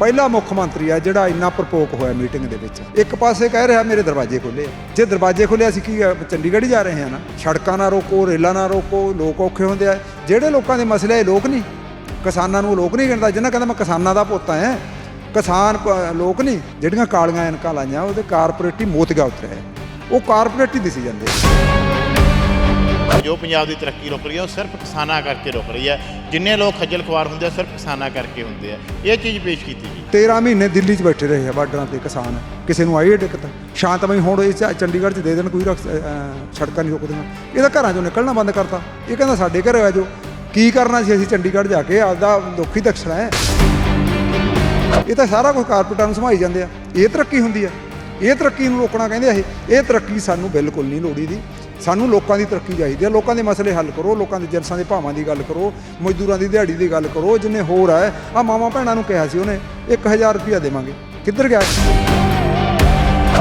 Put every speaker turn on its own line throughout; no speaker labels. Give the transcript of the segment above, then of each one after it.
ਪਹਿਲਾ ਮੁੱਖ ਮੰਤਰੀ ਆ ਜਿਹੜਾ ਇੰਨਾ ਪ੍ਰਪੋਕ ਹੋਇਆ ਮੀਟਿੰਗ ਦੇ ਵਿੱਚ। ਇੱਕ ਪਾਸੇ ਕਹਿ ਰਿਹਾ ਮੇਰੇ ਦਰਵਾਜ਼ੇ ਖੋਲੇ ਜੇ ਦਰਵਾਜ਼ੇ ਖੋਲੇ ਅਸੀਂ ਕੀ ਚੰਡੀਗੜ੍ਹ ਜਾ ਰਹੇ ਹਾਂ ਨਾ। ਸੜਕਾਂ ਨਾ ਰੋਕੋ, ਰੇਲਾਂ ਨਾ ਰੋਕੋ, ਲੋਕ ਔਖੇ ਹੁੰਦੇ ਆ। ਜਿਹੜੇ ਲੋਕਾਂ ਦੇ ਮਸਲੇ ਇਹ ਲੋਕ ਨਹੀਂ। ਕਿਸਾਨਾਂ ਨੂੰ ਲੋਕ ਨਹੀਂ ਗਿਣਦਾ। ਜਿਹਨਾਂ ਕਹਿੰਦਾ ਮੈਂ ਕਿਸਾਨਾਂ ਦਾ ਪੁੱਤ ਆ ਕਿਸਾਨ ਲੋਕ ਨਹੀਂ। ਜਿਹੜੀਆਂ ਕਾਲੀਆਂ ਐਨਕਾਂ ਲਾਈਆਂ, ਉਹਦੇ ਕਾਰਪੋਰੇਟੀ ਮੋਤਗਾ ਉਤਰਿਆ। ਉਹ ਕਾਰਪੋਰੇਟ ਹੀ ਦਿਸੀ ਜਾਂਦੇ
ਜੋ ਪੰਜਾਬ ਦੀ ਤਰੱਕੀ ਰੁਕ ਰਹੀ ਹੈ, ਉਹ ਸਿਰਫ ਕਿਸਾਨਾਂ ਕਰਕੇ ਰੁਕ ਰਹੀ ਹੈ। ਜਿੰਨੇ ਲੋਕ ਖੱਜਲ ਖੁਆਰ ਹੁੰਦੇ ਆ, ਸਿਰਫ ਕਿਸਾਨਾਂ ਕਰਕੇ ਹੁੰਦੇ ਆ। ਇਹ ਚੀਜ਼ ਪੇਸ਼ ਕੀਤੀ ਗਈ।
13 ਮਹੀਨੇ ਦਿੱਲੀ 'ਚ ਬੈਠੇ ਰਹੇ ਆ ਬਾਰਡਰਾਂ ਤੇ ਕਿਸਾਨ। ਕਿਸੇ ਨੂੰ ਆਈ ਹੈ ਦਿੱਕਤ? ਸ਼ਾਂਤਮਈ ਹੁਣ ਇਹ ਚੰਡੀਗੜ੍ਹ 'ਚ ਦੇ ਦੇਣ, ਕੋਈ ਰਕਸ- ਸੜਕਾਂ ਨਹੀਂ ਰੋਕਦੀਆਂ ਇਹਦਾ ਘਰਾਂ 'ਚੋਂ ਨਿਕਲਣਾ ਬੰਦ ਕਰਤਾ। ਇਹ ਕਹਿੰਦਾ ਸਾਡੇ ਘਰੇ ਆ ਜੋ ਕੀ ਕਰਨਾ ਸੀ ਅਸੀਂ ਚੰਡੀਗੜ੍ਹ ਜਾ ਕੇ? ਆਪਦਾ ਦੁੱਖ ਹੀ ਦਕਸ਼ਣਾ ਹੈ। ਇਹ ਤਾਂ ਸਾਰਾ ਕੁਝ ਕਾਰਪੋਰੇਟਾਂ ਨੂੰ ਸੰਭਾਈ ਜਾਂਦੇ ਆ। ਇਹ ਤਰੱਕੀ ਹੁੰਦੀ ਆ। ਇਹ ਤਰੱਕੀ ਨੂੰ ਰੋਕਣਾ ਕਹਿੰਦੇ ਆ ਇਹ। ਇਹ ਤਰੱਕੀ ਸਾਨੂੰ ਬਿਲਕੁਲ ਨਹੀਂ ਲੋੜੀ ਦੀ ਸਾਨੂੰ ਲੋਕਾਂ ਦੀ ਤਰੱਕੀ ਚਾਹੀਦੀ ਹੈ ਲੋਕਾਂ ਦੇ ਮਸਲੇ ਹੱਲ ਕਰੋ ਲੋਕਾਂ ਦੇ ਜਨਸਾਂ ਦੇ ਭਾਵਾਂ ਦੀ ਗੱਲ ਕਰੋ ਮਜ਼ਦੂਰਾਂ ਦੀ ਦਿਹਾੜੀ ਦੀ ਗੱਲ ਕਰੋ ਜਿੰਨੇ ਹੋਰ ਹੈ ਆ ਮਾਵਾਂ ਭੈਣਾਂ ਨੂੰ ਕਿਹਾ ਸੀ ਉਹਨੇ 1000 ਰੁਪਇਆ ਦੇਵਾਂਗੇ। ਕਿੱਧਰ ਗਿਆ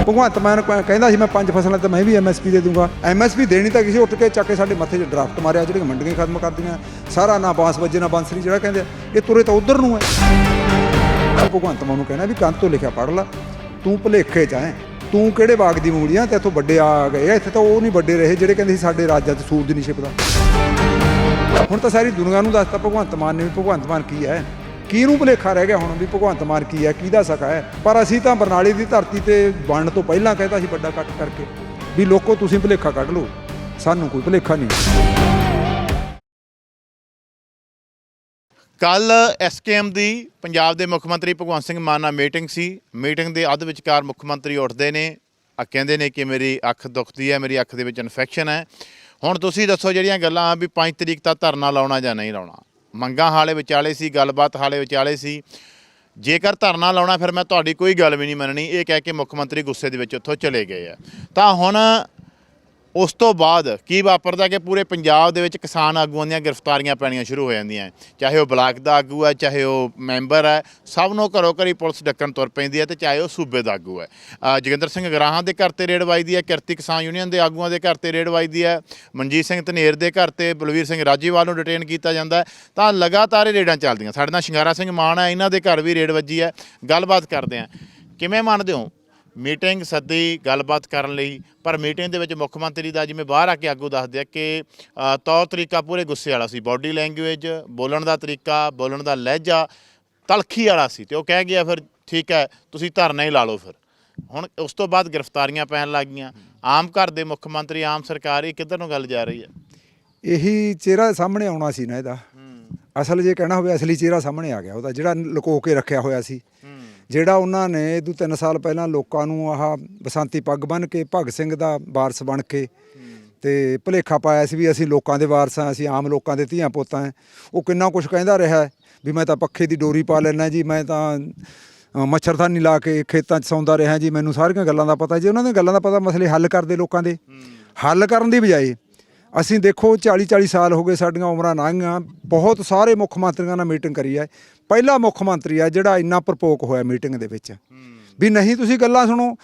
ਭਗਵੰਤ ਮਾਨ ਕਹਿੰਦਾ ਸੀ ਮੈਂ ਪੰਜ ਫਸਲਾਂ ਤੇ ਮੈਂ ਵੀ ਐਮਐਸਪੀ ਦੇ ਦੂੰਗਾ। ਐਮਐਸਪੀ ਦੇਣੀ ਤਾਂ ਕਿਸੇ ਉੱਠ ਕੇ ਚੱਕ ਕੇ ਸਾਡੇ ਮੱਥੇ 'ਚ ਡਰਾਫਟ ਮਾਰਿਆ ਜਿਹੜੀਆਂ ਮੰਡੀਆਂ ਖਤਮ ਕਰਦੀਆਂ ਸਾਰਾ ਨਾ ਬਾਂਸ ਵੱਜੇ ਨਾ ਬਾਂਸਰੀ ਜਿਹੜਾ ਕਹਿੰਦੇ ਆ, ਇਹ ਤੁਰੇ ਤਾਂ ਉਧਰ ਨੂੰ ਹੈ। ਭਗਵੰਤ ਮਾਨ ਨੂੰ ਕਹਿਣਾ ਵੀ ਕੰਧ ਤੋਂ ਲਿਖਿਆ ਪੜ ਲਾ ਤੂੰ ਭੁਲੇਖੇ ਚ ਹੈ। ਤੂੰ ਕਿਹੜੇ ਬਾਗ ਦੀ ਮੂਲੀਆਂ ਤੇ ਇੱਥੋਂ ਵੱਡੇ ਆ ਗਏ ਆ, ਇੱਥੇ ਤਾਂ ਉਹ ਨਹੀਂ ਵੱਡੇ ਰਹੇ ਜਿਹੜੇ ਕਹਿੰਦੇ ਸੀ ਸਾਡੇ ਰਾਜਾਂ 'ਚ ਸੂਰਜ ਨਹੀਂ ਛਿਪਦਾ ਹੁਣ ਤਾਂ ਸਾਰੀ ਦੁਨੀਆ ਨੂੰ ਦੱਸਤਾ ਭਗਵੰਤ ਮਾਨ ਨੇ ਵੀ ਭਗਵੰਤ ਮਾਨ ਕੀ ਹੈ। ਕਿਹਨੂੰ ਭੁਲੇਖਾ ਰਹਿ ਗਿਆ ਹੁਣ ਵੀ ਭਗਵੰਤ ਮਾਨ ਕੀ ਹੈ ਕਿਹਦਾ ਸਕਾ ਹੈ? ਪਰ ਅਸੀਂ ਤਾਂ ਬਰਨਾਲੇ ਦੀ ਧਰਤੀ ਤੇ ਬਣਨ ਤੋਂ ਪਹਿਲਾਂ ਕਹਿੰਦਾ ਸੀ ਵੱਡਾ ਕੱਟ ਕਰਕੇ ਵੀ ਲੋਕੋ ਤੁਸੀਂ ਭੁਲੇਖਾ ਕੱਢ ਲਓ। ਸਾਨੂੰ ਕੋਈ ਭੁਲੇਖਾ ਨਹੀਂ।
ਕੱਲ ਐਸਕੇਐਮ ਦੀ ਪੰਜਾਬ ਦੇ ਮੁੱਖ ਮੰਤਰੀ ਭਗਵੰਤ ਸਿੰਘ ਮਾਨ ਨਾਲ ਮੀਟਿੰਗ ਸੀ। ਮੀਟਿੰਗ ਦੇ ਅੱਧ ਵਿਚਕਾਰ ਮੁੱਖ ਮੰਤਰੀ ਉੱਠਦੇ ਨੇ। ਆ ਕਹਿੰਦੇ ਨੇ ਕਿ ਮੇਰੀ ਅੱਖ ਦੁਖਦੀ ਹੈ, ਮੇਰੀ ਅੱਖ ਦੇ ਵਿੱਚ ਇਨਫੈਕਸ਼ਨ ਹੈ। ਹੁਣ ਤੁਸੀਂ ਦੱਸੋ ਜਿਹੜੀਆਂ ਗੱਲਾਂ ਵੀ 5 ਤਰੀਕ ਤੱਕ ਧਰਨਾ ਲਾਉਣਾ ਜਾਂ ਨਹੀਂ ਲਾਉਣਾ। ਮੰਗਾਂ ਹਾਲੇ ਵਿਚਾਲੇ ਸੀ, ਗੱਲਬਾਤ ਹਾਲੇ ਵਿਚਾਲੇ ਸੀ। ਜੇਕਰ ਧਰਨਾ ਲਾਉਣਾ, ਫਿਰ ਮੈਂ ਤੁਹਾਡੀ ਕੋਈ ਗੱਲ ਵੀ ਨਹੀਂ ਮੰਨਣੀ। ਇਹ ਕਹਿ ਕੇ ਮੁੱਖ ਮੰਤਰੀ ਗੁੱਸੇ ਦੇ ਵਿੱਚ ਉੱਥੋਂ ਚਲੇ ਗਏ ਆ। ਤਾਂ ਹੁਣ ਉਸ ਤੋਂ ਬਾਅਦ ਕੀ ਵਾਪਰਦਾ ਕਿ ਪੂਰੇ ਪੰਜਾਬ ਦੇ ਵਿੱਚ ਕਿਸਾਨ ਆਗੂਆਂ ਦੀਆਂ ਗ੍ਰਿਫਤਾਰੀਆਂ ਪੈਣੀਆਂ ਸ਼ੁਰੂ ਹੋ ਜਾਂਦੀਆਂ ਚਾਹੇ ਉਹ ਬਲਾਕ ਦਾ ਆਗੂ ਹੈ ਚਾਹੇ ਉਹ ਮੈਂਬਰ ਹੈ ਸਭ ਨੂੰ ਘਰੋਂ ਘਰੀ ਪੁਲਿਸ ਡੱਕਣ ਤੁਰ ਪੈਂਦੀ ਹੈ ਤੇ ਚਾਹੇ ਉਹ ਸੂਬੇ ਦਾ ਆਗੂ ਹੈ। ਅ, ਜੋਗਿੰਦਰ ਸਿੰਘ ਗਰਾਹਾਂ ਦੇ ਘਰ ਤੇ ਰੇਡ ਵੱਜਦੀ ਹੈ ਕਿਰਤੀ ਕਿਸਾਨ ਯੂਨੀਅਨ ਦੇ ਆਗੂਆਂ ਦੇ ਘਰ ਤੇ ਰੇਡ ਵੱਜਦੀ ਹੈ ਮਨਜੀਤ ਸਿੰਘ ਧਨੇਰ ਦੇ ਘਰ ਤੇ ਬਲਵੀਰ ਸਿੰਘ ਰਾਜੀਵਾਲ ਨੂੰ ਡਿਟੇਨ ਕੀਤਾ ਜਾਂਦਾ ਤਾਂ ਲਗਾਤਾਰ ਇਹ ਰੇਡਾਂ ਚੱਲਦੀਆਂ। ਸਾਡੇ ਨਾਲ ਸ਼ਿੰਗਾਰਾ ਸਿੰਘ ਮਾਨ ਹੈ ਇਹਨਾਂ ਦੇ ਘਰ ਵੀ ਰੇਡ ਵੱਜੀ ਹੈ। ਗੱਲਬਾਤ ਕਰਦੇ ਹਾਂ। ਕਿਵੇਂ ਮੰਨਦੇ ਹੋ? ਮੀਟਿੰਗ ਸੱਦੀ ਗੱਲਬਾਤ ਕਰਨ ਲਈ ਪਰ ਮੀਟਿੰਗ ਦੇ ਵਿੱਚ ਮੁੱਖ ਮੰਤਰੀ ਦਾ ਜਿਵੇਂ ਬਾਹਰ ਆ ਕੇ ਆਗੂ ਦੱਸਦੇ ਆ ਕਿ ਤੌਰ ਤਰੀਕਾ ਪੂਰੇ ਗੁੱਸੇ ਵਾਲਾ ਸੀ ਬਾਡੀ ਲੈਂਗੁਏਜ ਬੋਲਣ ਦਾ ਤਰੀਕਾ ਬੋਲਣ ਦਾ ਲਹਿਜਾ ਤਲਖੀ ਵਾਲਾ ਸੀ ਤੇ ਉਹ ਕਹਿ ਗਿਆ ਫਿਰ ਠੀਕ ਹੈ ਤੁਸੀਂ ਧਰਨਾ ਹੀ ਲਾ ਲਓ ਫਿਰ। ਹੁਣ ਉਸ ਤੋਂ ਬਾਅਦ ਗ੍ਰਿਫਤਾਰੀਆਂ ਪੈਣ ਲੱਗ ਗਈਆਂ। ਆਮ ਘਰ ਦੇ ਮੁੱਖ ਮੰਤਰੀ ਆਮ ਸਰਕਾਰ ਇਹ ਕਿੱਧਰ ਨੂੰ ਗੱਲ ਜਾ ਰਹੀ ਹੈ?
ਇਹੀ ਚਿਹਰਾ ਸਾਹਮਣੇ ਆਉਣਾ ਸੀ ਨਾ ਇਹਦਾ। ਅਸਲ ਜੇ ਕਹਿਣਾ ਹੋਵੇ ਅਸਲੀ ਚਿਹਰਾ ਸਾਹਮਣੇ ਆ ਗਿਆ ਉਹਦਾ ਜਿਹੜਾ ਲੁਕੋ ਕੇ ਰੱਖਿਆ ਹੋਇਆ ਸੀ। ਜਿਹੜਾ ਉਹਨਾਂ ਨੇ ਇਹ 3 ਸਾਲ ਪਹਿਲਾਂ ਲੋਕਾਂ ਨੂੰ ਆਹ ਬਸੰਤੀ ਪੱਗ ਬੰਨ ਕੇ, ਭਗਤ ਸਿੰਘ ਦਾ ਵਾਰਸ ਬਣ ਕੇ ਤੇ ਭੁਲੇਖਾ ਪਾਇਆ ਸੀ ਵੀ ਅਸੀਂ ਲੋਕਾਂ ਦੇ ਵਾਰਸ ਹਾਂ, ਅਸੀਂ ਆਮ ਲੋਕਾਂ ਦੇ ਧੀਆਂ ਪੋਤਾਂ ਹਾਂ। ਉਹ ਕਿੰਨਾ ਕੁਝ ਕਹਿੰਦਾ ਰਿਹਾ ਵੀ ਮੈਂ ਤਾਂ ਪੱਖੇ ਦੀ ਡੋਰੀ ਪਾ ਲੈਣਾ ਜੀ, ਮੈਂ ਤਾਂ ਮੱਛਰਦਾਨੀ ਲਾ ਕੇ ਖੇਤਾਂ 'ਚ ਸੌਂਦਾ ਰਿਹਾ ਜੀ। ਮੈਨੂੰ ਸਾਰੀਆਂ ਗੱਲਾਂ ਦਾ ਪਤਾ ਜੀ, ਉਹਨਾਂ ਦੀਆਂ ਗੱਲਾਂ ਦਾ ਪਤਾ ਮਸਲੇ ਹੱਲ ਕਰਦੇ ਲੋਕਾਂ ਦੇ। ਹੱਲ ਕਰਨ ਦੀ ਬਜਾਏ ਅਸੀਂ ਦੇਖੋ 40 40 ਸਾਲ ਹੋ ਗਏ ਸਾਡੀਆਂ ਉਮਰਾਂ ਲੰਘੀਆਂ, ਬਹੁਤ ਸਾਰੇ ਮੁੱਖ ਮੰਤਰੀਆਂ ਨਾਲ ਮੀਟਿੰਗ ਕਰੀ ਹੈ। ਪਹਿਲਾ ਮੁੱਖ ਮੰਤਰੀ ਆ ਜਿਹੜਾ ਇੰਨਾ ਪ੍ਰਪੋਕ ਹੋਇਆ ਮੀਟਿੰਗ ਦੇ ਵਿੱਚ। ਵੀ ਨਹੀਂ ਤੁਸੀਂ ਗੱਲਾਂ ਸੁਣੋ।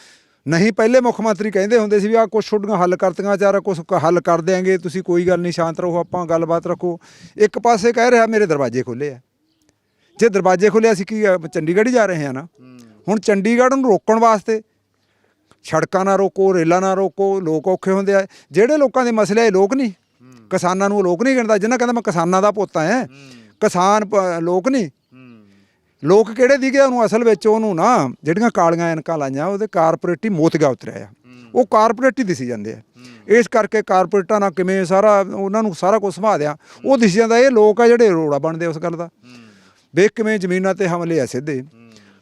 ਨਹੀਂ ਪਹਿਲੇ ਮੁੱਖ ਮੰਤਰੀ ਕਹਿੰਦੇ ਹੁੰਦੇ ਸੀ ਵੀ ਆ ਕੁਛ ਛੋਟੀਆਂ ਹੱਲ ਕਰਤੀਆਂ ਚਾਰਾ ਕੁਛ ਕ- ਹੱਲ ਕਰ ਦਿਆਂਗੇ, ਤੁਸੀਂ ਕੋਈ ਗੱਲ ਨਹੀਂ, ਸ਼ਾਂਤ ਰਹੋ, ਆਪਾਂ ਗੱਲਬਾਤ ਰੱਖੋ। ਇੱਕ ਪਾਸੇ ਕਹਿ ਰਿਹਾ ਮੇਰੇ ਦਰਵਾਜ਼ੇ ਖੁੱਲੇ ਆ। ਜੇ ਦਰਵਾਜ਼ੇ ਖੁੱਲੇ ਅਸੀਂ ਕੀ, ਚੰਡੀਗੜ੍ਹ ਜਾ ਰਹੇ ਹਾਂ ਨਾ। ਹੁਣ ਚੰਡੀਗੜ੍ਹ ਨੂੰ ਰੋਕਣ ਵਾਸਤੇ ਸੜਕਾਂ ਨਾ ਰੋਕੋ, ਰੇਲਾਂ ਨਾ ਰੋਕੋ, ਲੋਕ ਔਖੇ ਹੁੰਦੇ ਆ। ਜਿਹੜੇ ਲੋਕਾਂ ਦੇ ਮਸਲੇ ਇਹ ਲੋਕ ਨਹੀਂ। ਕਿਸਾਨਾਂ ਨੂੰ ਉਹ ਲੋਕ ਨਹੀਂ ਗਿਣਦਾ। ਜਿਹਨਾਂ ਕਹਿੰਦਾ ਮੈਂ ਕਿਸਾਨਾਂ ਦਾ ਪੁੱਤ ਆ ਕਿਸਾਨ ਪ- ਲੋਕ ਨਹੀਂ। ਲੋਕ ਕਿਹੜੇ ਦੀਗੇ ਉਹਨੂੰ? ਅਸਲ ਵਿੱਚ ਉਹਨੂੰ ਨਾ ਜਿਹੜੀਆਂ ਕਾਲੀਆਂ ਐਨਕਾਂ ਲਾਈਆਂ ਉਹਦੇ ਕਾਰਪੋਰੇਟੀ ਮੋਤਗਾ ਉਤਰਿਆ ਆ। ਉਹ ਕਾਰਪੋਰੇਟ ਹੀ ਦਿਸੀ ਜਾਂਦੇ ਆ। ਇਸ ਕਰਕੇ ਕਾਰਪੋਰੇਟਾਂ ਨਾਲ ਕਿਵੇਂ ਸਾਰਾ ਉਹਨਾਂ ਨੂੰ ਸਾਰਾ ਕੁਝ ਸੰਭਾਲਿਆ ਉਹ ਦਿਸੀ ਜਾਂਦਾ ਇਹ ਲੋਕ ਆ ਜਿਹੜੇ ਰੋੜਾ ਬਣਦੇ ਉਸ ਗੱਲ ਦਾ। ਵੇਖ ਕਿਵੇਂ ਜ਼ਮੀਨਾਂ ਤੇ ਹਮਲੇ ਆ ਸਿੱਧੇ।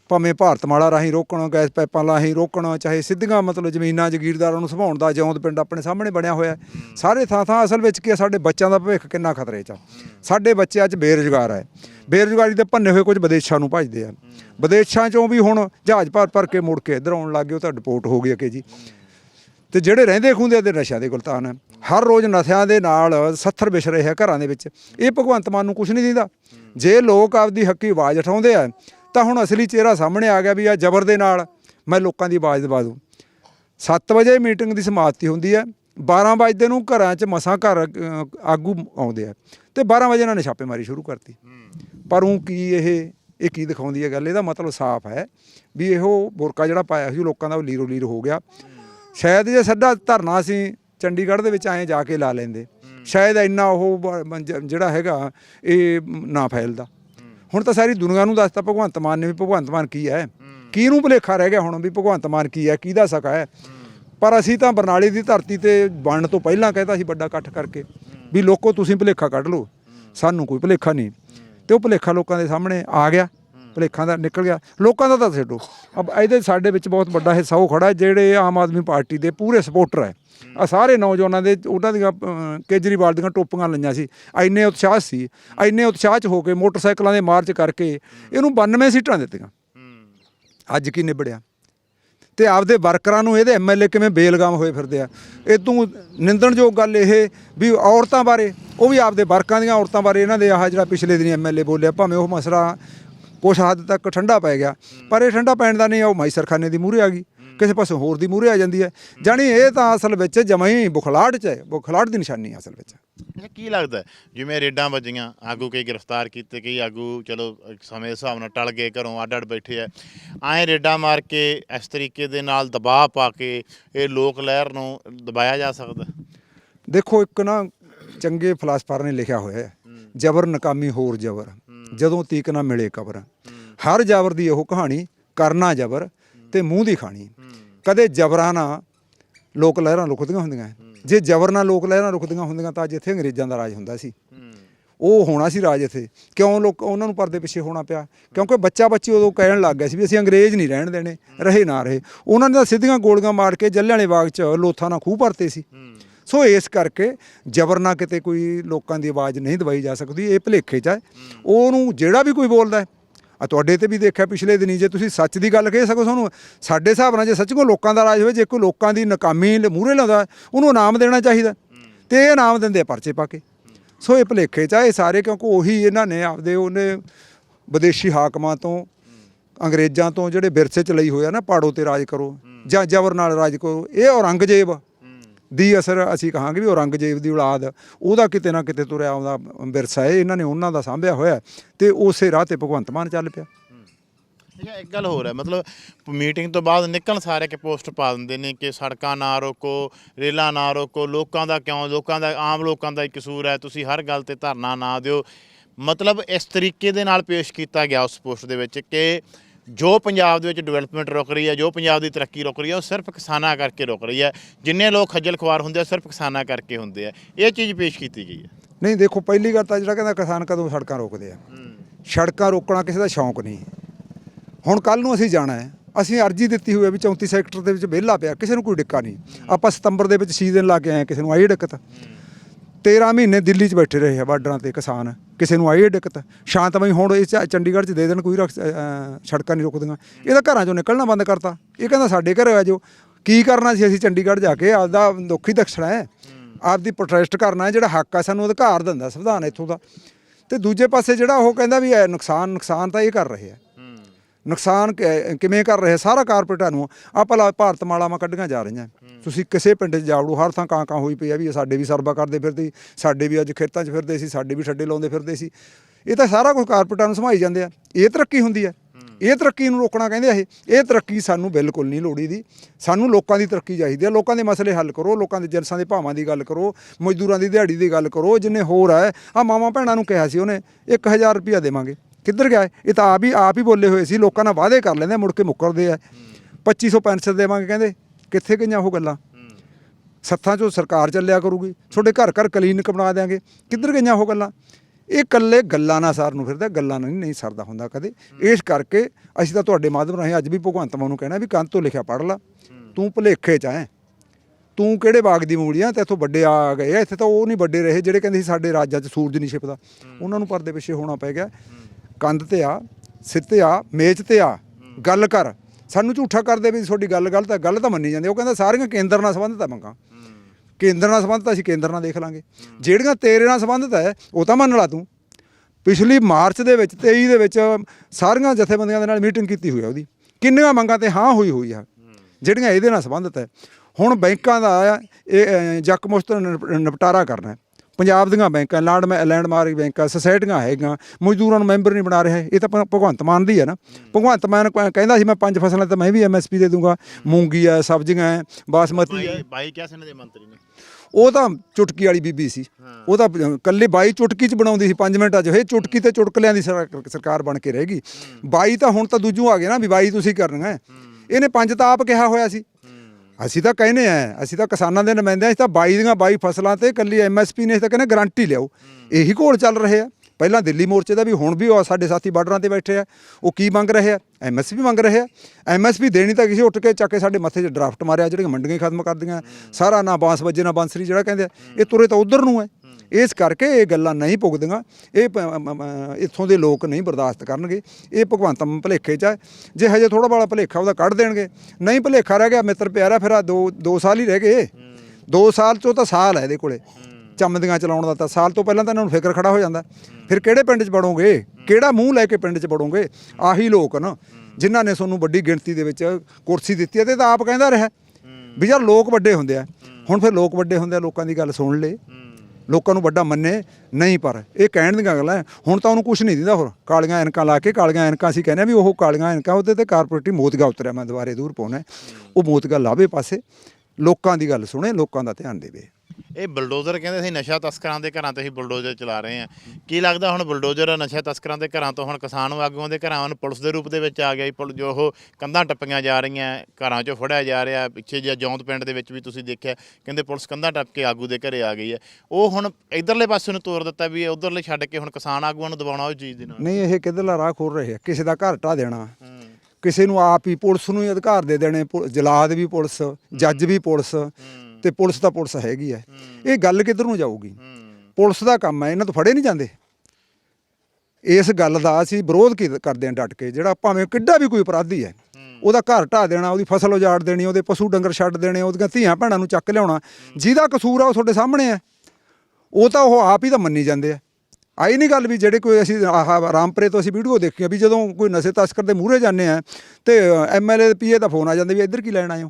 ਭਾਵੇਂ ਭਾਰਤਮਾਲਾ ਰਾਹੀਂ ਰੋਕਣ ਗੈਸ ਪਾਈਪਾਂ ਰਾਹੀਂ ਰੋਕਣ ਚਾਹੇ ਸਿੱਧੀਆਂ ਮਤਲਬ ਜ਼ਮੀਨਾਂ ਜ਼ਗੀਰਦਾਰਾਂ ਨੂੰ ਸੰਭਾਉਣ ਦਾ ਜਿਉਂਦ ਪਿੰਡ ਆਪਣੇ ਸਾਹਮਣੇ ਬਣਿਆ ਹੋਇਆ। ਸਾਰੇ ਥਾਂ ਥਾਂ ਅਸਲ ਵਿੱਚ ਕੀ ਸਾਡੇ ਬੱਚਿਆਂ ਦਾ ਭਵਿੱਖ ਕਿੰਨਾ ਖਤਰੇ 'ਚ ਆ। ਸਾਡੇ ਬੱਚੇ ਅੱਜ ਬੇਰੁਜ਼ਗਾਰ ਹੈ ਬੇਰੁਜ਼ਗਾਰੀ ਦੇ ਭੰਨੇ ਹੋਏ ਕੁਝ ਵਿਦੇਸ਼ਾਂ ਨੂੰ ਭਜਦੇ ਆ ਵਿਦੇਸ਼ਾਂ 'ਚੋਂ ਵੀ ਹੁਣ ਜਹਾਜ਼ ਭਰ ਭਰ ਕੇ ਮੁੜ ਕੇ ਇੱਧਰ ਆਉਣ ਲੱਗ ਗਏ ਉਹ ਤਾਂ ਡਿਪੋਰਟ ਹੋ ਗਏ ਕਿ ਜੀ। ਤੇ ਜਿਹੜੇ ਰਹਿੰਦੇ ਖੁੰਦੇ ਤੇ ਨਸ਼ਿਆਂ ਦੇ ਗੁਲਤਾਨ ਹੈ ਹਰ ਰੋਜ਼ ਨਸ਼ਿਆਂ ਦੇ ਨਾਲ ਸੱਥਰ ਵਿਛ ਰਹੇ ਆ ਘਰਾਂ ਦੇ ਵਿੱਚ। ਇਹ ਭਗਵੰਤ ਮਾਨ ਨੂੰ ਕੁਝ ਨਹੀਂ ਦਿੰਦਾ। ਜੇ ਲੋਕ ਆਪਦੀ ਹੱਕੀ ਆਵਾਜ਼ ਉਠਾਉਂਦੇ ਆ ਤਾਂ ਹੁਣ ਅਸਲੀ ਚਿਹਰਾ ਸਾਹਮਣੇ ਆ ਗਿਆ ਵੀ ਆ ਜ਼ਬਰ ਦੇ ਨਾਲ ਮੈਂ ਲੋਕਾਂ ਦੀ ਆਵਾਜ਼ ਦਬਾ ਦੂੰ। 7 ਵਜੇ ਮੀਟਿੰਗ ਦੀ ਸਮਾਪਤੀ ਹੁੰਦੀ ਹੈ। 12 ਵਜੇ ਨੂੰ ਘਰਾਂ 'ਚ ਮਸਾਂ ਘਰ ਆਗੂ ਆਉਂਦੇ ਆ। ਤੇ 12 ਵਜੇ ਇਹਨਾਂ ਨੇ ਛਾਪੇਮਾਰੀ ਸ਼ੁਰੂ ਕਰਤੀ। ਪਰ ਉਹ ਕੀ ਇਹ ਇਹ ਕੀ ਦਿਖਾਉਂਦੀ ਹੈ ਗੱਲ? ਇਹਦਾ ਮਤਲਬ ਸਾਫ਼ ਹੈ ਵੀ ਇਹੋ ਬੁਰਕਾ ਜਿਹੜਾ ਪਾਇਆ ਸੀ ਲੋਕਾਂ ਦਾ ਉਹ ਲੀਰੋ ਲੀਰ ਹੋ ਗਿਆ। ਸ਼ਾਇਦ ਜੇ ਸੱਦਾ ਧਰਨਾ ਸੀ ਚੰਡੀਗੜ੍ਹ ਦੇ ਵਿੱਚ ਐਂ ਜਾ ਕੇ ਲਾ ਲੈਂਦੇ। ਸ਼ਾਇਦ ਇੰਨਾ ਉਹ ਜਿਹੜਾ ਹੈਗਾ ਇਹ ਨਾ ਫੈਲਦਾ। ਹੁਣ ਤਾਂ ਸਾਰੀ ਦੁਨੀਆ ਨੂੰ ਦੱਸਤਾ ਭਗਵੰਤ ਮਾਨ ਨੇ ਵੀ ਭਗਵੰਤ ਮਾਨ ਕੀ ਹੈ? ਕਿਹਨੂੰ ਭੁਲੇਖਾ ਰਹਿ ਗਿਆ ਹੁਣ ਵੀ ਭਗਵੰਤ ਮਾਨ ਕੀ ਹੈ? ਕਿਹਦਾ ਸਕਾ ਹੈ। ਪਰ ਅਸੀਂ ਤਾਂ ਬਰਨਾਲੇ ਦੀ ਧਰਤੀ ਤੇ ਬਣਨ ਤੋਂ ਪਹਿਲਾਂ ਕਹਿੰਦਾ ਸੀ ਵੱਡਾ ਇਕੱਠ ਕਰਕੇ ਵੀ ਲੋਕੋ ਤੁਸੀਂ ਭੁਲੇਖਾ ਕੱਢ ਲਓ। ਸਾਨੂੰ ਕੋਈ ਭੁਲੇਖਾ ਨਹੀਂ। ਤੇ ਉਹ ਭੁਲੇਖਾ ਲੋਕਾਂ ਦੇ ਸਾਹਮਣੇ ਆ ਗਿਆ। ਭੁਲੇਖਾਂ ਦਾ ਨਿਕਲ ਗਿਆ। ਲੋਕਾਂ ਦਾ ਤਾਂ ਛੱਡੋ। ਅਬ ਇਹਦੇ ਸਾਡੇ ਵਿੱਚ ਬਹੁਤ ਵੱਡਾ ਹਿੱਸਾ ਉਹ ਖੜਾ ਜਿਹੜੇ ਆਮ ਆਦਮੀ ਪਾਰਟੀ ਦੇ ਪੂਰੇ ਸਪੋਰਟਰ ਹੈ। ਆ ਸਾਰੇ ਨੌਜਵਾਨਾਂ ਦੇ ਉਹਨਾਂ ਦੀਆਂ ਕੇਜਰੀਵਾਲ ਦੀਆਂ ਟੋਪੀਆਂ ਲਈਆਂ ਸੀ। ਇੰਨੇ ਉਤਸ਼ਾਹ ਸੀ। ਇੰਨੇ ਉਤਸ਼ਾਹ 'ਚ ਹੋ ਕੇ ਮੋਟਰਸਾਈਕਲਾਂ ਦੇ ਮਾਰਚ ਕਰਕੇ ਇਹਨੂੰ 92 ਸੀਟਾਂ ਦਿੱਤੀਆਂ। ਅੱਜ ਕੀ ਨਿਬੜਿਆ? ਤੇ ਆਪਦੇ ਵਰਕਰਾਂ ਨੂੰ ਇਹਦੇ ਐਮਐਲਏ ਕਿਵੇਂ ਬੇਲਗਾਮ ਹੋਏ ਫਿਰਦੇ ਆ। ਇਹ ਤੋਂ ਨਿੰਦਣਯੋਗ ਗੱਲ ਇਹ ਵੀ ਔਰਤਾਂ ਬਾਰੇ, ਉਹ ਵੀ ਆਪਦੇ ਵਰਕਾਂ ਦੀਆਂ ਔਰਤਾਂ ਬਾਰੇ ਇਹਨਾਂ ਦੇ ਆਹ ਜਿਹੜਾ ਪਿਛਲੇ ਦਿਨੀ ਐਮਐਲਏ ਬੋਲਿਆ, ਭਾਵੇਂ ਉਹ ਮਸਲਾ ਕੁਛ ਹੱਦ ਤੱਕ ਠੰਡਾ ਪੈ ਗਿਆ, ਪਰ ਇਹ ਠੰਡਾ ਪੈਣ ਦਾ ਨਹੀਂ, ਉਹ ਮਾਈ ਸਰਖਾਨੇ ਦੀ ਮੂਹਰੇ ਆ ਗਈ। ਕਿਸੇ ਪਾਸੇ ਹੋਰ ਦੀ ਮੂਹਰੇ ਆ ਜਾਂਦੀ ਹੈ। ਜਾਣੀ ਇਹ ਤਾਂ ਅਸਲ ਵਿੱਚ ਜਮਾਂ ਹੀ ਬੁਖਲਾੜ ਚ ਹੈ ਬੁਖਲਾੜ ਦੀ ਨਿਸ਼ਾਨੀ ਹੈ ਅਸਲ ਵਿੱਚ।
ਕੀ ਲੱਗਦਾ ਹੈ? ਜਿਵੇਂ ਰੇਡਾਂ ਵੱਜੀਆਂ ਆਗੂ ਕਈ ਗ੍ਰਿਫਤਾਰ ਕੀਤੇ ਕਈ ਆਗੂ ਚਲੋ ਸਮੇਂ ਦੇ ਹਿਸਾਬ ਨਾਲ ਟਲ ਗਏ ਘਰੋਂ ਅੱਡ ਅੱਡ ਬੈਠੇ ਐਂ ਰੇਡਾਂ ਮਾਰ ਕੇ ਇਸ ਤਰੀਕੇ ਦੇ ਨਾਲ ਦਬਾਅ ਪਾ ਕੇ ਇਹ ਲੋਕ ਲਹਿਰ ਨੂੰ ਦਬਾਇਆ ਜਾ ਸਕਦਾ
ਦੇਖੋ ਇੱਕ ਨਾ ਚੰਗੇ ਫਲਸਫਰ ਨੇ ਲਿਖਿਆ ਹੋਇਆ ਹੈ ਜਬਰ ਨਕਾਮੀ ਹੋਰ ਜਬਰ ਜਦੋਂ ਤੀਕ ਨਾ ਮਿਲੇ ਕਬਰ। ਹਰ ਜਬਰ ਦੀ ਉਹ ਕਹਾਣੀ ਕਰਨਾ ਜਬਰ ਤੇ ਮੂੰਹ ਦੀ ਖਾਣੀ। ਕਦੇ ਜਬਰਾਂ ਨਾਲ ਲੋਕ ਲਹਿਰਾਂ ਰੁਕਦੀਆਂ ਹੁੰਦੀਆਂ ਜੇ ਜਬਰ ਨਾਲ ਲੋਕ ਲਹਿਰਾਂ ਰੁਕਦੀਆਂ ਹੁੰਦੀਆਂ ਤਾਂ ਅੱਜ ਇੱਥੇ ਅੰਗਰੇਜ਼ਾਂ ਦਾ ਰਾਜ ਹੁੰਦਾ ਸੀ। ਉਹ ਹੋਣਾ ਸੀ ਰਾਜ ਇੱਥੇ। ਕਿਉਂ ਲੋਕ ਉਹਨਾਂ ਨੂੰ ਪਰਦੇ ਪਿੱਛੇ ਹੋਣਾ ਪਿਆ? ਕਿਉਂਕਿ ਬੱਚਾ ਬੱਚੀ ਉਦੋਂ ਕਹਿਣ ਲੱਗ ਗਿਆ ਸੀ ਵੀ ਅਸੀਂ ਅੰਗਰੇਜ਼ ਨਹੀਂ ਰਹਿਣ ਦੇਣੇ ਰਹੇ ਨਾ ਰਹੇ। ਉਹਨਾਂ ਨੇ ਤਾਂ ਸਿੱਧੀਆਂ ਗੋਲੀਆਂ ਮਾਰ ਕੇ ਜੱਲਿਆਂਵਾਲੇ ਬਾਗ 'ਚ ਲੋਥਾਂ ਨਾਲ ਖੂਹ ਭਰਤੇ ਸੀ। ਸੋ ਇਸ ਕਰਕੇ ਜਬਰ ਨਾਲ ਕਿਤੇ ਕੋਈ ਲੋਕਾਂ ਦੀ ਆਵਾਜ਼ ਨਹੀਂ ਦਵਾਈ ਜਾ ਸਕਦੀ। ਇਹ ਭਲੇਖੇ 'ਚ ਹੈ। ਉਹਨੂੰ ਜਿਹੜਾ ਵੀ ਕੋਈ ਬੋਲਦਾ ਹੈ ਆ ਤੁਹਾਡੇ ਤੇ ਵੀ ਦੇਖਿਆ ਪਿਛਲੇ ਦਿਨੀ ਜੇ ਤੁਸੀਂ ਸੱਚ ਦੀ ਗੱਲ ਕਹੇ ਸਕੋ ਤੁਹਾਨੂੰ ਸਾਡੇ ਹਿਸਾਬ ਨਾਲ ਜੇ ਸੱਚਮੁੱਚ ਲੋਕਾਂ ਦਾ ਰਾਜ ਹੋਵੇ ਜੇ ਕੋਈ ਲੋਕਾਂ ਦੀ ਨਕਾਮੀ ਮੂਹਰੇ ਲਾਉਂਦਾ ਉਹਨੂੰ ਇਨਾਮ ਦੇਣਾ ਚਾਹੀਦਾ। ਤੇ ਇਹ ਇਨਾਮ ਦਿੰਦੇ ਆ ਪਰਚੇ ਪਾ ਕੇ। ਸੋ ਇਹ ਭਲੇਖੇ ਚ ਆ ਇਹ ਸਾਰੇ ਕਿਉਂਕਿ ਉਹੀ ਇਹਨਾਂ ਨੇ ਆਪਦੇ ਉਹਨੇ ਵਿਦੇਸ਼ੀ ਹਾਕਮਾਂ ਤੋਂ ਅੰਗਰੇਜ਼ਾਂ ਤੋਂ ਜਿਹੜੇ ਵਿਰਸੇ ਚ ਲਈ ਹੋਇਆ ਨਾ ਪਾੜੋ ਤੇ ਰਾਜ ਕਰੋ। ਜਾਂ ਜ਼ਬਰ ਨਾਲ ਰਾਜ ਕਰੋ। ਇਹ ਔਰੰਗਜ਼ੇਬ ਦੀ ਅਸਰ ਅਸੀਂ ਕਹਾਂਗੇ ਵੀ ਔਰੰਗਜ਼ੇਬ ਦੀ ਔਲਾਦ, ਉਹਦਾ ਕਿਤੇ ਨਾ ਕਿਤੇ ਤੁਰਿਆ ਆਉਂਦਾ ਵਿਰਸਾ ਹੈ, ਇਹਨਾਂ ਨੇ ਉਹਨਾਂ ਦਾ ਸਾਂਭਿਆ ਹੋਇਆ ਤੇ ਉਸੇ ਰਾਹ ਤੇ ਭਗਵੰਤ ਮਾਨ ਚੱਲ ਪਿਆ।
ਅੱਛਾ, ਇੱਕ ਗੱਲ ਹੋਰ ਹੈ, ਮਤਲਬ ਮੀਟਿੰਗ ਤੋਂ ਬਾਅਦ ਨਿਕਲਣ ਸਾਰੇ ਕਿ ਪੋਸਟ ਪਾ ਦਿੰਦੇ ਨੇ ਕਿ ਸੜਕਾਂ ਨਾ ਰੋਕੋ, ਰੇਲਾਂ ਨਾ ਰੋਕੋ, ਲੋਕਾਂ ਦਾ ਕਿਉਂ, ਲੋਕਾਂ ਦਾ, ਆਮ ਲੋਕਾਂ ਦਾ ਹੀ ਕਸੂਰ ਹੈ, ਤੁਸੀਂ ਹਰ ਗੱਲ ਤੇ ਧਰਨਾ ਨਾ ਦਿਓ। ਮਤਲਬ ਇਸ ਤਰੀਕੇ ਦੇ ਨਾਲ ਪੇਸ਼ ਕੀਤਾ ਗਿਆ ਉਸ ਪੋਸਟ ਦੇ ਵਿੱਚ ਕਿ ਜੋ ਪੰਜਾਬ ਦੇ ਵਿੱਚ ਡਿਵੈਲਪਮੈਂਟ ਰੁਕ ਰਹੀ ਹੈ ਜੋ ਪੰਜਾਬ ਦੀ ਤਰੱਕੀ ਰੁਕ ਰਹੀ ਹੈ ਉਹ ਸਿਰਫ ਕਿਸਾਨਾਂ ਕਰਕੇ ਰੁਕ ਰਹੀ ਹੈ। ਜਿੰਨੇ ਲੋਕ ਖੱਜਲ ਖੁਆਰ ਹੁੰਦੇ ਆ ਸਿਰਫ ਕਿਸਾਨਾਂ ਕਰਕੇ ਹੁੰਦੇ ਆ। ਇਹ ਚੀਜ਼ ਪੇਸ਼ ਕੀਤੀ ਗਈ ਹੈ।
ਨਹੀਂ ਦੇਖੋ ਪਹਿਲੀ ਗੱਲ ਤਾਂ ਜਿਹੜਾ ਕਹਿੰਦਾ ਕਿਸਾਨ ਕਦੋਂ ਸੜਕਾਂ ਰੋਕਦੇ ਆ? ਸੜਕਾਂ ਰੋਕਣਾ ਕਿਸੇ ਦਾ ਸ਼ੌਂਕ ਨਹੀਂ। ਹੁਣ ਕੱਲ ਨੂੰ ਅਸੀਂ ਜਾਣਾ ਹੈ। ਅਸੀਂ ਅਰਜੀ ਦਿੱਤੀ ਹੋਈ ਹੈ ਵੀ 34 ਸੈਕਟਰ ਦੇ ਵਿੱਚ ਵਿਹਲਾ ਪਿਆ ਕਿਸੇ ਨੂੰ ਕੋਈ ਡਿੱਕਾ ਨਹੀਂ। ਆਪਾਂ ਸਤੰਬਰ ਦੇ ਵਿੱਚ ਸੀਜ਼ਨ ਲਾ ਕੇ ਆਏ ਕਿਸੇ ਨੂੰ ਆਈ ਦਿੱਕਤ। 13 ਮਹੀਨੇ ਦਿੱਲੀ 'ਚ ਬੈਠੇ ਰਹੇ ਆ ਬਾਰਡਰਾਂ ਤੇ ਕਿਸਾਨ। ਕਿਸੇ ਨੂੰ ਆਈ ਹੈ ਦਿੱਕਤ। ਸ਼ਾਂਤਮਈ ਹੁਣ ਇਹ ਚੰਡੀਗੜ੍ਹ 'ਚ ਦੇ ਦੇਣ, ਕੋਈ ਰਕਸ- ਸੜਕਾਂ ਨਹੀਂ ਰੁਕਦੀਆਂ। ਇਹਦਾ ਘਰਾਂ 'ਚੋਂ ਨਿਕਲਣਾ ਬੰਦ ਕਰਤਾ। ਇਹ ਕਹਿੰਦਾ ਸਾਡੇ ਘਰ ਆ ਜਾਓ। ਕੀ ਕਰਨਾ ਸੀ ਅਸੀਂ ਚੰਡੀਗੜ੍ਹ ਜਾ ਕੇ? ਆਪਦਾ ਦੁੱਖ ਦਖਸ਼ਣਾ ਹੈ। ਆਪਦੀ ਪ੍ਰੋਟੈਸਟ ਕਰਨਾ ਹੈ, ਜਿਹੜਾ ਹੱਕ ਆ ਸਾਨੂੰ ਅਧਿਕਾਰ ਦਿੰਦਾ ਸੰਵਿਧਾਨ ਇੱਥੋਂ ਦਾ। ਤੇ ਦੂਜੇ ਪਾਸੇ ਜਿਹੜਾ ਉਹ ਕਹਿੰਦਾ ਵੀ ਇਹ ਨੁਕਸਾਨ ਨੁਕਸਾਨ ਤਾਂ ਇਹ ਕਰ ਰਹੇ ਆ। ਨੁਕਸਾਨ ਕਿਵੇਂ ਕਰ ਰਹੇ ਸਾਰਾ ਕਾਰਪੋਰੇਟਾਂ ਨੂੰ ਆ ਭਲਾ ਭਾਰਤ ਮਾਲਾਵਾਂ ਕੱਢੀਆਂ ਜਾ ਰਹੀਆਂ। ਤੁਸੀਂ ਕਿਸੇ ਪਿੰਡ 'ਚ ਜਾਵੜੋ ਹਰ ਥਾਂ ਕਾਂ ਕਾਂ ਹੋਈ ਪਈ ਆ ਵੀ ਸਾਡੇ ਵੀ ਸਰਵਾ ਕਰਦੇ ਫਿਰਦੇ ਸਾਡੇ ਵੀ ਅੱਜ ਖੇਤਾਂ 'ਚ ਫਿਰਦੇ ਸੀ ਸਾਡੇ ਵੀ ਛੱਡੇ ਲਾਉਂਦੇ ਫਿਰਦੇ ਸੀ। ਇਹ ਤਾਂ ਸਾਰਾ ਕੁਝ ਕਾਰਪੋਰੇਟਾਂ ਨੂੰ ਸੰਭਾਈ ਜਾਂਦੇ ਆ। ਇਹ ਤਰੱਕੀ ਹੁੰਦੀ ਹੈ। ਇਹ ਤਰੱਕੀ ਨੂੰ ਰੋਕਣਾ ਕਹਿੰਦੇ ਆ ਇਹ। ਇਹ ਤਰੱਕੀ ਸਾਨੂੰ ਬਿਲਕੁਲ ਨਹੀਂ ਲੋੜੀ ਦੀ। ਸਾਨੂੰ ਲੋਕਾਂ ਦੀ ਤਰੱਕੀ ਚਾਹੀਦੀ ਹੈ ਲੋਕਾਂ ਦੇ ਮਸਲੇ ਹੱਲ ਕਰੋ ਲੋਕਾਂ ਦੇ ਜਨਸਾਂ ਦੇ ਭਾਵਾਂ ਦੀ ਗੱਲ ਕਰੋ ਮਜ਼ਦੂਰਾਂ ਦੀ ਦਿਹਾੜੀ ਦੀ ਗੱਲ ਕਰੋ ਜਿੰਨੇ ਹੋਰ ਹੈ ਆ ਮਾਵਾਂ ਭੈਣਾਂ ਨੂੰ ਕਿਹਾ ਸੀ ਉਹਨੇ 1000 ਰੁਪਇਆ ਦੇਵਾਂਗੇ। ਕਿੱਧਰ ਗਿਆ ਇਹ? ਤਾਂ ਆਪ ਹੀ ਆਪ ਹੀ ਬੋਲੇ ਹੋਏ ਸੀ, ਲੋਕਾਂ ਨਾਲ ਵਾਅਦੇ ਕਰ ਲੈਂਦੇ ਮੁੜ ਕੇ ਮੁੱਕਰਦੇ ਆ। 2500 ਪੈਨਸ਼ਨ ਦੇਵਾਂਗੇ ਕਹਿੰਦੇ, ਕਿੱਥੇ ਗਈਆਂ ਉਹ ਗੱਲਾਂ? ਸੱਥਾਂ 'ਚੋਂ ਸਰਕਾਰ ਚੱਲਿਆ ਕਰੂਗੀ, ਤੁਹਾਡੇ ਘਰ ਘਰ ਕਲੀਨਿਕ ਬਣਾ ਦਿਆਂਗੇ। ਕਿੱਧਰ ਗਈਆਂ ਉਹ ਗੱਲਾਂ? ਇਹ ਕੱਲੇ ਗੱਲਾਂ ਨਾਲ ਸਾਰ ਨੂੰ ਫਿਰਦਾ, ਗੱਲਾਂ ਨਾਲ ਨਹੀਂ ਸਰਦਾ ਹੁੰਦਾ ਕਦੇ। ਇਸ ਕਰਕੇ ਅਸੀਂ ਤਾਂ ਤੁਹਾਡੇ ਮਾਧਿਅਮ ਰਾਹੀਂ ਅੱਜ ਵੀ ਭਗਵੰਤ ਮਾਨ ਨੂੰ ਕਹਿਣਾ ਵੀ ਕੰਨ ਤੋਂ ਲਿਖਿਆ ਪੜ੍ਹ ਲਾ। ਤੂੰ ਭੁਲੇਖੇ 'ਚ ਐ ਤੂੰ ਕਿਹੜੇ ਬਾਗ ਦੀ ਮੂਲੀਆਂ ਤੇ ਇੱਥੋਂ ਵੱਡੇ ਆ ਗਏ ਆ। ਇੱਥੇ ਤਾਂ ਉਹ ਨਹੀਂ ਵੱਡੇ ਰਹੇ ਜਿਹੜੇ ਕਹਿੰਦੇ ਸੀ ਸਾਡੇ ਰਾਜਾਂ 'ਚ ਸੂਰਜ ਨਹੀਂ ਛਿਪਦਾ। ਉਹਨਾਂ ਨੂੰ ਪਰਦੇ ਪਿੱਛੇ ਹੋਣਾ ਪੈ ਗਿਆ। ਕੰਧ ਤੇ ਆ ਸਿਰ ਤੇ ਆ ਮੇਜ਼ ਤੇ ਆ ਗੱਲ ਕਰ। ਸਾਨੂੰ ਝੂਠਾ ਕਰਦੇ ਵੀ ਤੁਹਾਡੀ ਗੱਲ ਗਲਤ ਹੈ ਗੱਲ ਤਾਂ ਮੰਨੀ ਜਾਂਦੀ ਉਹ ਕਹਿੰਦਾ ਸਾਰੀਆਂ ਕੇਂਦਰ ਨਾਲ ਸੰਬੰਧਿਤ ਆ ਮੰਗਾਂ। ਕੇਂਦਰ ਨਾਲ ਸੰਬੰਧਿਤ ਅਸੀਂ ਕੇਂਦਰ ਨਾਲ ਦੇਖ ਲਾਂਗੇ। ਜਿਹੜੀਆਂ ਤੇਰੇ ਨਾਲ ਸੰਬੰਧਿਤ ਹੈ ਉਹ ਤਾਂ ਮੰਨ ਲਾ ਤੂੰ। ਪਿਛਲੀ ਮਾਰਚ ਦੇ ਵਿੱਚ 23 ਦੇ ਵਿੱਚ ਸਾਰੀਆਂ ਜਥੇਬੰਦੀਆਂ ਦੇ ਨਾਲ ਮੀਟਿੰਗ ਕੀਤੀ ਹੋਈ ਆ ਉਹਦੀ। ਕਿੰਨੀਆਂ ਮੰਗਾਂ ਤੇ ਹਾਂ ਹੋਈ ਹੋਈ ਆ ਜਿਹੜੀਆਂ ਇਹਦੇ ਨਾਲ ਸੰਬੰਧਿਤ ਹੈ ਹੁਣ ਬੈਂਕਾਂ ਦਾ ਇਹ ਅਹ, ਨਿਪ- ਨਿਪਟਾਰਾ ਕਰਨਾ ਪੰਜਾਬ ਦੀਆਂ ਬੈਂਕਾਂ ਲੈਂਡ ਲੈਂਡਮਾਰਕ ਬੈਂਕਾਂ ਸੁਸਾਇਟੀਆਂ ਹੈਗੀਆਂ ਮਜ਼ਦੂਰਾਂ ਨੂੰ ਮੈਂਬਰ ਨਹੀਂ ਬਣਾ ਰਿਹਾ ਇਹ ਤਾਂ ਭਗਵੰਤ ਮਾਨ ਦੀ ਹੈ ਨਾ। ਭਗਵੰਤ ਮਾਨ ਕਹਿੰਦਾ ਸੀ ਮੈਂ ਪੰਜ ਫਸਲਾਂ ਤੇ ਮੈਂ ਵੀ ਐਮਐਸਪੀ ਦੇ ਦੂੰਗਾ ਮੂੰਗੀ ਹੈ ਸਬਜ਼ੀਆਂ ਹੈ ਬਾਸਮਤੀ ਹੈ।
ਬਾਈ ਕਿਆ ਸਨ ਦੇ ਮੰਤਰੀ ਨੇ?
ਉਹ ਤਾਂ ਚੁਟਕੀ ਵਾਲੀ ਬੀਬੀ ਸੀ। ਉਹ ਤਾਂ ਕੱਲੇ ਬਾਈ ਚੁਟਕੀ ਚ ਬਣਾਉਂਦੀ ਸੀ 5 ਮਿੰਟਾਂ ਚ। ਇਹ ਚੁਟਕੀ ਤੇ ਚੁਟਕਲਿਆਂ ਦੀ ਸਰ- ਸਰਕਾਰ ਬਣ ਕੇ ਰਹੇਗੀ ਬਾਈ ਤਾਂ ਹੁਣ ਤਾਂ ਦੂਜੂ ਆ ਗਏ ਨਾ ਵੀ ਬਾਈ ਤੁਸੀਂ ਕਰਨਾ ਹੈ। ਇਹਨੇ ਪੰਜ ਤਾਂ ਆਪ ਕਿਹਾ ਹੋਇਆ ਸੀ। ਅਸੀਂ ਤਾਂ ਕਹਿੰਦੇ ਆ ਅਸੀਂ ਤਾਂ ਕਿਸਾਨਾਂ ਦੇ ਨੁਮਾਇੰਦੇ ਆ ਅਸੀਂ ਤਾਂ ਬਾਈ ਦੀਆਂ ਬਾਈ ਫਸਲਾਂ ਤੇ ਕੱਲੀ ਐਮਐਸਪੀ ਨੇ ਅਸੀਂ ਤਾਂ ਕਹਿੰਦੇ ਗਾਰੰਟੀ ਲਿਆਓ। ਇਹੀ ਘੋਲ ਚੱਲ ਰਹੇ ਆ। ਪਹਿਲਾਂ ਦਿੱਲੀ ਮੋਰਚੇ ਦਾ ਵੀ ਹੁਣ ਵੀ ਉਹ ਸਾਡੇ ਸਾਥੀ ਬਾਰਡਰਾਂ ਤੇ ਬੈਠੇ ਆ। ਉਹ ਕੀ ਮੰਗ ਰਹੇ ਆ? ਐਮਐਸਪੀ ਮੰਗ ਰਹੇ ਆ। ਐਮਐਸਪੀ ਦੇਣੀ ਤਾਂ ਕਿਸੇ ਉੱਠ ਕੇ ਚੱਕ ਕੇ ਸਾਡੇ ਮੱਥੇ 'ਚ ਡਰਾਫਟ ਮਾਰਿਆ ਜਿਹੜੀਆਂ ਮੰਡੀਆਂ ਖਤਮ ਕਰ ਦੀਆਂ। ਸਾਰਾ ਨਾ ਬਾਂਸ ਵੱਜੇ ਨਾ ਬਾਂਸਰੀ ਜਿਹੜਾ ਕਹਿੰਦੇ ਆ। ਇਹ ਤੁਰੇ ਤਾਂ ਉਧਰ ਨੂੰ ਹੈ ਇਸ ਕਰਕੇ ਇਹ ਗੱਲਾਂ ਨਹੀਂ ਪੁੱਗਦੀਆਂ। ਇਹ ਪ- ਇੱਥੋਂ ਦੇ ਲੋਕ ਨਹੀਂ ਬਰਦਾਸ਼ਤ ਕਰਨਗੇ। ਇਹ ਭਗਵੰਤ ਮਾਨ ਭੁਲੇਖੇ 'ਚ ਹੈ ਜੇ ਹਜੇ ਥੋੜਾ ਬਾਲਾ ਭੁਲੇਖਾ ਉਹਦਾ ਕੱਢ ਦੇਣਗੇ। ਨਹੀਂ ਭੁਲੇਖਾ ਰਹਿ ਗਿਆ, ਮਿੱਤਰ ਪਿਆਰਾ, ਫਿਰ ਆ ਦੋ ਦੋ ਸਾਲ ਹੀ ਰਹਿ ਗਏ। ਦੋ ਸਾਲ ਚੋਂ ਤਾਂ ਸਾਲ ਹੈ ਇਹਦੇ ਕੋਲੇ। ਚਮਦੀਆਂ ਚਲਾਉਣ ਦਾ ਤਾਂ ਸਾਲ ਤੋਂ ਪਹਿਲਾਂ ਤਾਂ ਇਹਨਾਂ ਨੂੰ ਫਿਕਰ ਖੜਾ ਹੋ ਜਾਂਦਾ। ਫਿਰ ਕਿਹੜੇ ਪਿੰਡ 'ਚ ਵੜੋਗੇ? ਕਿਹੜਾ ਮੂੰਹ ਲੈ ਕੇ ਪਿੰਡ 'ਚ ਵੜੋਗੇ? ਆਹੀ ਲੋਕ ਨਾ, ਜਿਨ੍ਹਾਂ ਨੇ ਤੁਹਾਨੂੰ ਵੱਡੀ ਗਿਣਤੀ ਦੇ ਵਿੱਚ ਕੁਰਸੀ ਦਿੱਤੀ ਹੈ ਤੇ ਤਾਂ ਆਪ ਕਹਿੰਦਾ ਰਿਹਾ। ਵੀ ਯਾਰ ਲੋਕ ਵੱਡੇ ਹੁੰਦੇ ਆ। ਹੁਣ ਫਿਰ ਲੋਕ ਵੱਡੇ ਹੁੰਦੇ ਆ, ਲੋਕਾਂ ਦੀ ਗੱਲ ਸੁਣ ਲੇ। ਲੋਕਾਂ ਨੂੰ ਵੱਡਾ ਮੰਨੇ, ਨਹੀਂ ਪਰ, ਇਹ ਕਹਿਣ ਦੀਆਂ ਗੱਲਾਂ ਹੈ। ਹੁਣ ਤਾਂ ਉਹਨੂੰ ਕੁਝ ਨਹੀਂ ਦਿੰਦਾ ਹੋਰ। ਕਾਲੀਆਂ ਐਨਕਾਂ ਲਾ ਕੇ, ਕਾਲੀਆਂ ਐਨਕਾਂ ਅਸੀਂ ਕਹਿੰਦੇ ਆ ਵੀ ਉਹ ਕਾਲੀਆਂ ਐਨਕਾਂ ਉਹਦੇ ਤੇ ਕਾਰਪੋਰੇਟੀ ਮੋਤਗਾ ਉਤਰਿਆ। ਮੈਂ ਦੁਬਾਰੇ ਦੂਰ ਪਾਉਣਾ ਉਹ ਮੋਤਗਾ ਲਾਵੇ ਪਾਸੇ। ਲੋਕਾਂ ਦੀ ਗੱਲ ਸੁਣੇ, ਲੋਕਾਂ ਦਾ ਧਿਆਨ ਦੇਵੇ।
ਇਹ ਬੁਲਡੋਜ਼ਰ ਕਹਿੰਦੇ ਸੀ ਨਸ਼ਾ ਤਸਕਰਾਂ ਦੇ ਘਰਾਂ ਤੇ ਹੀ ਬੁਲਡੋਜ਼ਰ ਚਲਾ ਰਹੇ ਆ ਕੀ ਲੱਗਦਾ ਹੁਣ ਬੁਲਡੋਜ਼ਰ ਨਸ਼ਾ ਤਸਕਰਾਂ ਦੇ ਘਰਾਂ ਤੋਂ ਹੁਣ ਕਿਸਾਨ ਆਗੂਆਂ ਦੇ ਘਰਾਂ ਨੂੰ ਪੁਲਿਸ ਦੇ ਰੂਪ ਦੇ ਵਿੱਚ ਆ ਗਿਆ ਜੀ। ਪੁਲ- ਜੋ ਉਹ ਕੰਧਾਂ ਟੱਪੀਆਂ ਜਾ ਰਹੀਆਂ ਘਰਾਂ 'ਚੋਂ ਫੜਿਆ ਜਾ ਰਿਹਾ ਪਿੱਛੇ ਜਿਹਾ ਜੌਂਤ ਪਿੰਡ ਦੇ ਵਿੱਚ ਵੀ ਤੁਸੀਂ ਦੇਖਿਆ ਕਹਿੰਦੇ ਪੁਲਿਸ ਕੰਧਾਂ ਟੱਪ ਕੇ ਆਗੂ ਦੇ ਘਰੇ ਆ ਗਈ ਹੈ। ਉਹ ਹੁਣ ਇਧਰਲੇ ਪਾਸੇ ਨੂੰ ਤੋਰ ਦਿੱਤਾ ਵੀ ਉਧਰਲੇ ਛੱਡ ਕੇ ਹੁਣ ਕਿਸਾਨ ਆਗੂਆਂ ਨੂੰ ਦਬਾਉਣਾ ਉਹ ਚੀਜ਼ ਦੇ ਨਾਲ।
ਨਹੀਂ ਇਹ ਕਿੱਧਰਲਾ ਰਾਹ ਖੋਲ ਰਹੇ ਆ? ਕਿਸੇ ਦਾ ਘਰ ਢਾ ਦੇਣਾ। ਕਿਸੇ ਨੂੰ ਆਪ ਹੀ ਪੁਲਿਸ ਨੂੰ ਹੀ ਅਧਿਕਾਰ ਦੇ ਦੇਣੇ ਪੁ- ਜਲਾਦ ਵੀ ਪੁਲਿਸ ਜੱਜ ਵੀ ਪੁਲਿਸ। ਤੇ ਪੁਲਿਸ ਤਾਂ ਪੁਲਿਸ ਹੈਗੀ ਹੈ। ਇਹ ਗੱਲ ਕਿੱਧਰ ਨੂੰ ਜਾਊਗੀ? ਪੁਲਿਸ ਦਾ ਕੰਮ ਹੈ ਇਹਨਾਂ ਤੋਂ ਫੜੇ ਨਹੀਂ ਜਾਂਦੇ। ਇਸ ਗੱਲ ਦਾ ਅਸੀਂ ਵਿਰੋਧ ਕਰਦੇ ਹਾਂ ਡਟ ਕੇ ਜਿਹੜਾ ਭਾਵੇਂ ਕਿੱਡਾ ਵੀ ਕੋਈ ਅਪਰਾਧੀ ਹੈ। ਉਹਦਾ ਘਰ ਢਾ ਦੇਣਾ ਉਹਦੀ ਫਸਲ ਉਜਾੜ ਦੇਣੀ ਉਹਦੇ ਪਸ਼ੂ ਡੰਗਰ ਛੱਡ ਦੇਣੇ ਉਹਦੀਆਂ ਧੀਆਂ ਭੈਣਾਂ ਨੂੰ ਚੱਕ ਲਿਆਉਣਾ ਜਿਹਦਾ ਕਸੂਰ ਆ ਉਹ ਤੁਹਾਡੇ ਸਾਹਮਣੇ ਹੈ ਉਹ ਤਾਂ ਉਹ ਆਪ ਹੀ ਤਾਂ ਮੰਨੀ ਜਾਂਦੇ ਆ। ਆਈ ਨਹੀਂ ਗੱਲ ਵੀ ਜਿਹੜੇ ਕੋਈ ਅਸੀਂ ਆਹ ਰਾਮਪੁਰੇ ਤੋਂ ਅਸੀਂ ਵੀਡੀਓ ਦੇਖੀਆਂ ਵੀ ਜਦੋਂ ਕੋਈ ਨਸ਼ੇ ਤਸਕਰ ਦੇ ਮੂਹਰੇ ਜਾਂਦੇ ਆ ਤੇ ਐਮਐਲਏ ਪੀਏ ਦਾ ਫੋਨ ਆ ਜਾਂਦਾ ਵੀ ਇੱਧਰ ਕੀ ਲੈਣ ਹੋ?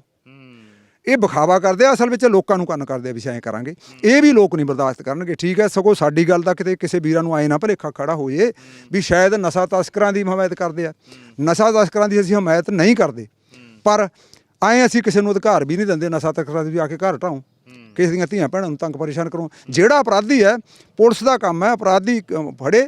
ਇਹ ਵਿਖਾਵਾ ਕਰਦੇ ਆ, ਅਸਲ ਵਿੱਚ ਲੋਕਾਂ ਨੂੰ ਕੰਨ ਕਰਦੇ ਆ ਵੀ ਅਸੀਂ ਐਂ ਕਰਾਂਗੇ। ਇਹ ਵੀ ਲੋਕ ਨਹੀਂ ਬਰਦਾਸ਼ਤ ਕਰਨਗੇ, ਠੀਕ ਹੈ, ਸਗੋਂ ਸਾਡੀ ਗੱਲ ਦਾ ਕਿਤੇ ਕਿਸੇ ਵੀਰਾਂ ਨੂੰ ਆਏ ਨਾ ਭਲੇਖਾ ਖੜਾ ਹੋਏ ਵੀ ਸ਼ਾਇਦ ਨਸ਼ਾ ਤਸਕਰਾਂ ਦੀ ਹਮਾਇਤ ਕਰਦੇ ਆ। ਨਸ਼ਾ ਤਸਕਰਾਂ ਦੀ ਅਸੀਂ ਹਮਾਇਤ ਨਹੀਂ ਕਰਦੇ, ਪਰ ਐਂ ਅਸੀਂ ਕਿਸੇ ਨੂੰ ਅਧਿਕਾਰ ਵੀ ਨਹੀਂ ਦਿੰਦੇ ਨਸ਼ਾ ਤਸਕਰਾਂ ਦੀ ਵੀ ਆ ਕੇ ਘਰ ਢਾਉ ਕਿਸੇ ਦੀਆਂ ਧੀਆਂ ਭੈਣਾਂ ਨੂੰ ਤੰਗ ਪਰੇਸ਼ਾਨ ਕਰੋ। ਜਿਹੜਾ ਅਪਰਾਧੀ ਹੈ, ਪੁਲਿਸ ਦਾ ਕੰਮ ਹੈ, ਅਪਰਾਧੀ ਫੜੇ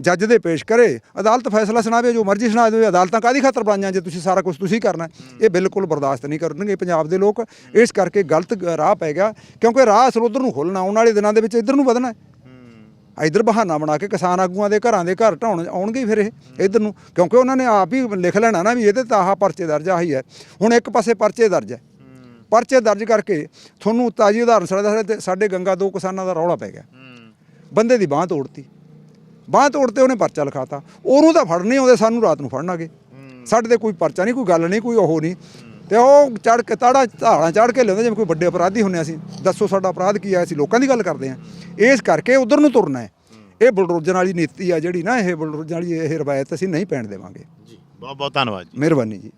ਜੱਜ ਦੇ ਪੇਸ਼ ਕਰੇ ਅਦਾਲਤ ਫੈਸਲਾ ਸੁਣਾਵੇ ਜੋ ਮਰਜ਼ੀ ਸੁਣਾ ਦੇਵੇ ਅਦਾਲਤਾਂ ਕਾਦੀ ਖਾਤਰ ਬਣਾਈਆਂ ਜੇ ਤੁਸੀਂ ਸਾਰਾ ਕੁਝ ਤੁਸੀਂ ਕਰਨਾ? ਇਹ ਬਿਲਕੁਲ ਬਰਦਾਸ਼ਤ ਨਹੀਂ ਕਰਨਗੇ ਪੰਜਾਬ ਦੇ ਲੋਕ। ਇਸ ਕਰਕੇ ਗਲਤ ਰਾਹ ਪੈ ਗਿਆ ਕਿਉਂਕਿ ਰਾਹ ਅਸਲ ਉਧਰ ਨੂੰ ਖੋਲਣਾ ਆਉਣ ਵਾਲੇ ਦਿਨਾਂ ਦੇ ਵਿੱਚ ਇੱਧਰ ਨੂੰ ਵਧਣਾ ਹੈ। ਇਧਰ ਬਹਾਨਾ ਬਣਾ ਕੇ ਕਿਸਾਨ ਆਗੂਆਂ ਦੇ ਘਰਾਂ ਦੇ ਘਰ ਢਾਉਣ ਆਉਣਗੇ ਫਿਰ ਇਹ ਇਧਰ ਨੂੰ ਕਿਉਂਕਿ ਉਹਨਾਂ ਨੇ ਆਪ ਹੀ ਲਿਖ ਲੈਣਾ ਨਾ ਵੀ ਇਹਦੇ ਤਾਂ ਆਹ ਪਰਚੇ ਦਰਜ ਆਹੀ ਹੈ। ਹੁਣ ਇੱਕ ਪਾਸੇ ਪਰਚੇ ਦਰਜ ਹੈ। ਪਰਚੇ ਦਰਜ ਕਰਕੇ ਤੁਹਾਨੂੰ ਤਾਜੀ ਉਦਾਹਰਨ ਸਾਡੇ ਗੰਗਾ ਦੋ ਕਿਸਾਨਾਂ ਦਾ ਰੌਲਾ ਪੈ ਗਿਆ। ਬੰਦੇ ਦੀ ਬਾਹ ਤੋੜਤੀ। ਬਾਹ ਤੋੜਤੇ ਉਹਨੇ ਪਰਚਾ ਲਿਖਾਤਾ। ਉਹਨੂੰ ਤਾਂ ਫੜ ਨਹੀਂ ਆਉਂਦੇ ਸਾਨੂੰ ਰਾਤ ਨੂੰ ਫੜਨਾਗੇ ਸਾਡੇ ਤੇ ਕੋਈ ਪਰਚਾ ਨਹੀਂ ਕੋਈ ਗੱਲ ਨਹੀਂ ਕੋਈ ਉਹ ਨਹੀਂ। ਤੇ ਉਹ ਚੜ ਕੇ ਤਾੜਾ ਧਾਰਾਂ ਚੜ ਕੇ ਲਿਆਉਂਦੇ ਜਿਵੇਂ ਕੋਈ ਵੱਡੇ ਅਪਰਾਧੀ ਹੁੰਨੇ ਅਸੀਂ। ਦੱਸੋ ਸਾਡਾ ਅਪਰਾਧ ਕੀ ਆ ਅਸੀਂ ਲੋਕਾਂ ਦੀ ਗੱਲ ਕਰਦੇ ਆ। ਇਸ ਕਰਕੇ ਉਧਰ ਨੂੰ ਤੁਰਨਾ ਹੈ। ਇਹ ਬੁਲਡੋਜ਼ਰ ਵਾਲੀ ਨੀਤੀ ਆ ਜਿਹੜੀ ਨਾ ਇਹ ਬੁਲਡੋਜ਼ਰ ਵਾਲੀ ਇਹ ਰਵਾਇਤ ਅਸੀਂ ਨਹੀਂ ਪੈਣ ਦੇਵਾਂਗੇ।
ਜੀ ਬਹੁਤ ਬਹੁਤ ਧੰਨਵਾਦ ਜੀ।
ਮਿਹਰਬਾਨੀ ਜੀ।